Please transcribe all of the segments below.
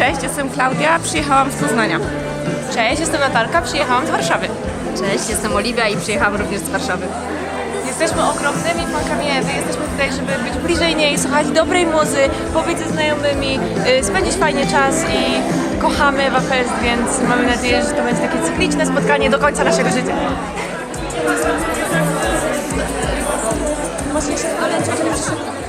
Cześć, jestem Klaudia, przyjechałam z Poznania. Cześć, jestem Natalka, przyjechałam z Warszawy. Cześć, jestem Oliwia i przyjechałam również z Warszawy. Jesteśmy ogromnymi fankami Ewy, jesteśmy tutaj, żeby być bliżej niej, słuchać dobrej muzy, pobyć ze znajomymi, y, spędzić fajnie czas i kochamy Ewa Fest, więc mamy nadzieję, że to będzie takie cykliczne spotkanie do końca naszego życia. Właśnie się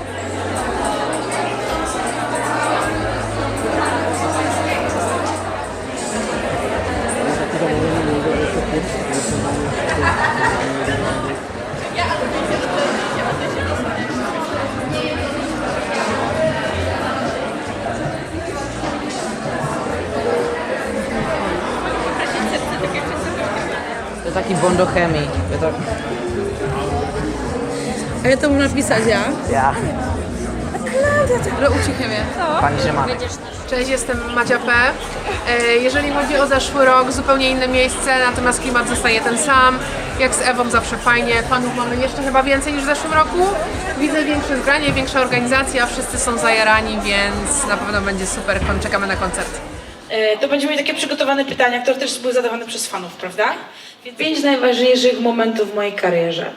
taki bondochemii. To tak... A ja to mu napisać, ja? Ja. Ale uczy chemię. Pani Szymanek. Cześć, jestem Madzia P. E, Jeżeli chodzi o zeszły rok, zupełnie inne miejsce, natomiast klimat zostaje ten sam. Jak z Ewą zawsze fajnie, fanów mamy jeszcze chyba więcej niż w zeszłym roku. Widzę większe zgranie, większa organizacja, wszyscy są zajarani, więc na pewno będzie super, Kon- czekamy na koncert. E, To będziemy mieli takie przygotowane pytania, które też były zadawane przez fanów, prawda? Pięć najważniejszych momentów w mojej karierze.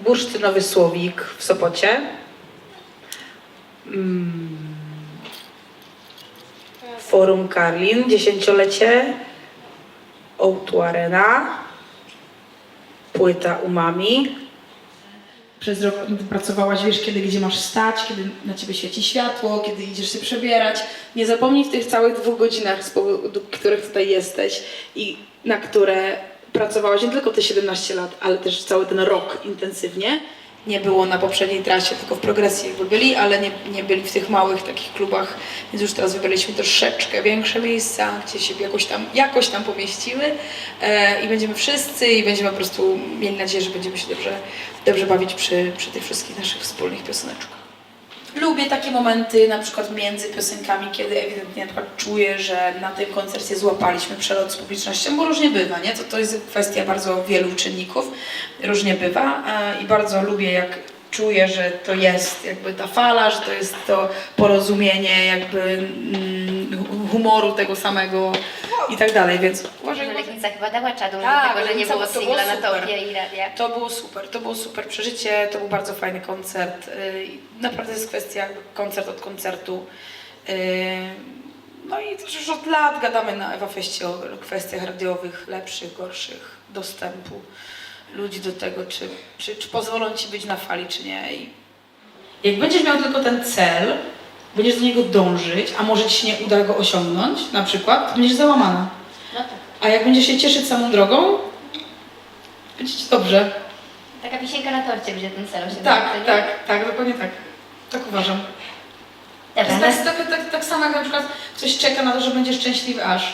Bursztynowy Słowik w Sopocie. Mm. Forum Karlin, dziesięciolecie. O2 Arena. Płyta Umami. Przez rok pracowałaś, wiesz kiedy, gdzie masz stać, kiedy na ciebie świeci światło, kiedy idziesz się przebierać. Nie zapomnij w tych całych dwóch godzinach, z powodu których tutaj jesteś i na które pracowałaś nie tylko te 17 lat, ale też cały ten rok intensywnie. Nie było na poprzedniej trasie, tylko w progresji jakby byli, ale nie, nie byli w tych małych takich klubach, więc już teraz wybraliśmy troszeczkę większe miejsca, gdzie się jakoś tam, jakoś tam pomieściły e, i będziemy wszyscy i będziemy po prostu mieli nadzieję, że będziemy się dobrze, dobrze bawić przy, przy tych wszystkich naszych wspólnych pioseneczkach. Lubię takie momenty na przykład między piosenkami, kiedy ewidentnie na przykład czuję, że na tym koncercie złapaliśmy przelot z publicznością, bo różnie bywa, nie? To, to jest kwestia bardzo wielu czynników, różnie bywa i bardzo lubię jak czuję, że to jest jakby ta fala, że to jest to porozumienie jakby mm, humoru tego samego i tak dalej, więc uważaj, uważaj. Legnica chyba dała czadu, Tak, dlatego że nie Legnica, było to było singla na super. topie i radia. To było super, to było super przeżycie, to był bardzo fajny koncert. I Naprawdę jest kwestia jakby koncert od koncertu. Yy, No i też już od lat gadamy na Ewa Feście o kwestiach radiowych, lepszych, gorszych, dostępu ludzi do tego, czy, czy, czy pozwolą ci być na fali, czy nie. I jak będziesz miał tylko ten cel, będziesz do niego dążyć, a może ci się nie uda go osiągnąć, na przykład, to będziesz załamana. No tak. A jak będziesz się cieszyć samą drogą, będzie ci dobrze. Taka wisienka na torcie, gdzie ten cel się Tak, tak, tak, dokładnie tak. Tak uważam. To Dobra, jest nas... tak, tak, tak, tak samo jak na przykład ktoś czeka na to, że będzie szczęśliwy aż.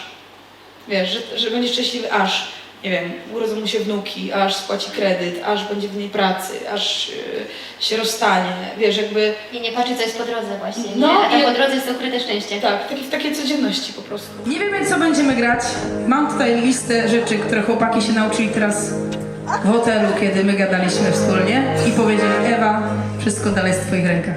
Wiesz, że, że będzie szczęśliwy aż, nie wiem, urodzą mu się wnuki, aż spłaci kredyt, aż będzie w niej pracy, aż y, się rozstanie. Wiesz, jakby I nie patrzy, co jest po drodze właśnie, nie? No A tam i- po drodze jest ukryte szczęście. tak, takie, w takiej codzienności po prostu. Nie wiemy, co będziemy grać. Mam tutaj listę rzeczy, które chłopaki się nauczyli teraz w hotelu, kiedy my gadaliśmy wspólnie i powiedzieli, Ewa, wszystko dalej jest w twoich rękach.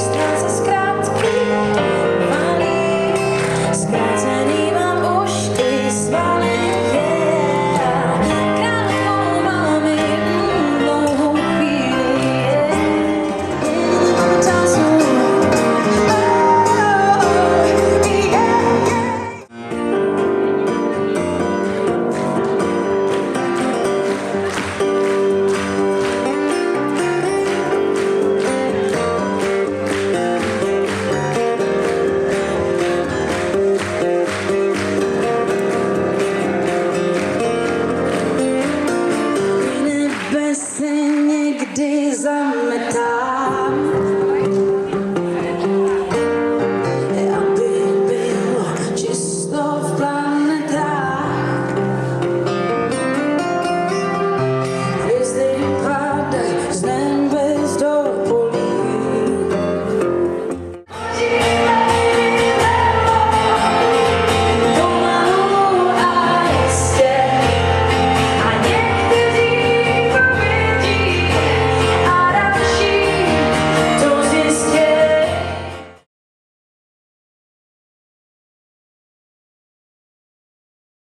i'm Mesdames,